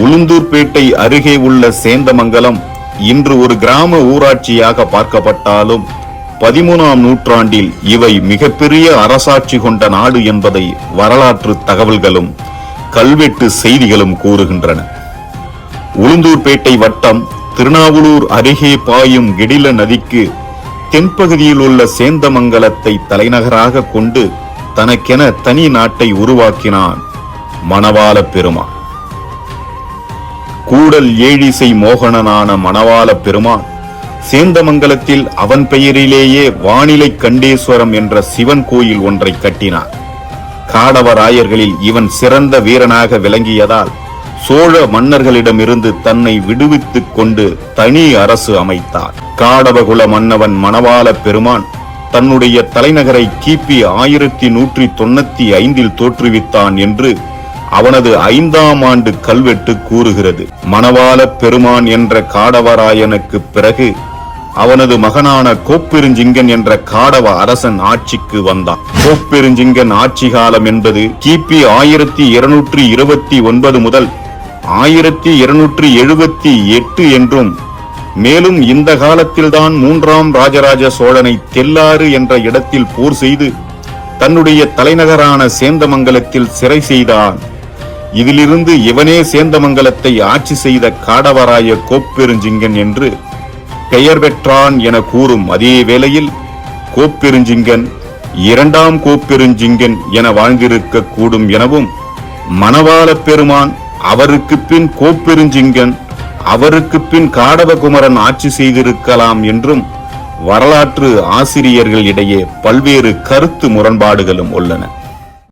உளுந்தூர்பேட்டை அருகே உள்ள சேந்தமங்கலம் இன்று ஒரு கிராம ஊராட்சியாக பார்க்கப்பட்டாலும் பதிமூணாம் நூற்றாண்டில் இவை மிகப்பெரிய அரசாட்சி கொண்ட நாடு என்பதை வரலாற்று தகவல்களும் கல்வெட்டு செய்திகளும் கூறுகின்றன. உளுந்தூர்பேட்டை வட்டம் திருநாவலூர் அருகே பாயும் கெடில நதிக்கு தென்பகுதியில் உள்ள சேந்தமங்கலத்தை தலைநகராக கொண்டு தனக்கென தனி நாட்டை உருவாக்கினான் மணவாள பெருமான் கூடல் ஏழிசை மோகனனான மணவாள பெருமான் சேந்தமங்கலத்தில் அவன் பெயரிலேயே வானிலை கண்டேஸ்வரம் என்ற சிவன் கோயில் ஒன்றை கட்டினார் காடவராயர்களில் இவன் சிறந்த வீரனாக விளங்கியதால் சோழ மன்னர்களிடமிருந்து தன்னை விடுவித்துக் கொண்டு தனி அரசு அமைத்தார். காடவகுல மன்னவன் மணவாள பெருமான் தன்னுடைய தலைநகரை கிபி ஆயிரத்தி நூற்றி தொண்ணூத்தி ஐந்தில் தோற்றுவித்தான் என்று அவனது ஐந்தாம் ஆண்டு கல்வெட்டு கூறுகிறது. மணவாள பெருமான் என்ற காடவராயனுக்கு பிறகு அவனது மகனான கோப்பெருஞ்சிங்கன் என்ற காடவ அரசன் ஆட்சிக்கு வந்தான். கோப்பெருஞ்சிங்கன் ஆட்சி காலம் என்பது கிபி ஆயிரத்தி இருநூற்றி இருபத்தி ஒன்பது முதல் ஆயிரத்தி இருநூற்றி எழுபத்தி எட்டு என்றும் மேலும் இந்த காலத்தில்தான் மூன்றாம் ராஜராஜ சோழனை தெல்லாறு என்ற இடத்தில் போர் செய்து தன்னுடைய தலைநகரான சேந்தமங்கலத்தில் சிறை செய்தான். இதிலிருந்து இவனே சேந்தமங்கலத்தை ஆட்சி செய்த காடவராய கோப்பெருஞ்சிங்கன் என்று பெயர் பெற்றான் என கூறும் அதே வேளையில் கோப்பெருஞ்சிங்கன் இரண்டாம் கோப்பெருஞ்சிங்கன் என வாழ்ந்திருக்க கூடும் எனவும் மணவாள பெருமான் அவருக்கு பின் கோப்பெருஞ்சிங்கன் அவருக்கு பின் காடவகுமரன் ஆட்சி செய்திருக்கலாம் என்றும் வரலாற்று ஆசிரியர்கள் இடையே பல்வேறு கருத்து முரண்பாடுகளும் உள்ளன.